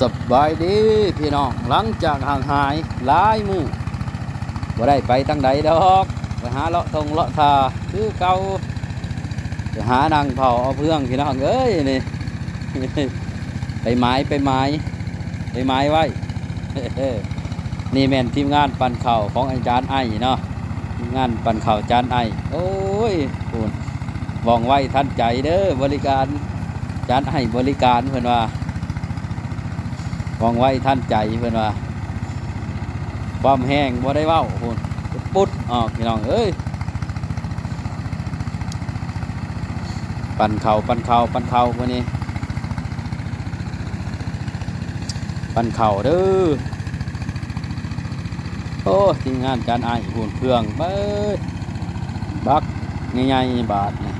สบายดีพี่น้องหลังจากห่างหายหลายมือบ่ได้ไปตั้งใดดอกไปหาเลาะทงเลาะทาคือเก่าไปหานางเผาเอาเพื่องพี่น้องเอ้ยนี่ไปไม้ไปไม้ไปไม้ไว้นี่แมนทีมงานปั่นเข่าของอาจารย์ไอ้เนาะทีมงานปั่นเข่าอาจารย์ไอ้โอ้ยคุณว่องไวทันใจเด้อบริการอาจารย์ไอ้บริการเพื่อนว่า วองไว้ท่านใจเพื่อนว่า ความแห้งบ่ได้เว้าพุ่นปุ๊ดออกพี่น้องเอ้ยปั่นเข่าปั่นเข่าปั่นเข่าวันนี้ปั่นเข่าเด้อโอ้ทีมงานจานไอ้หุ่นเครื่องเบ้ยบักง่ายๆบาทนี่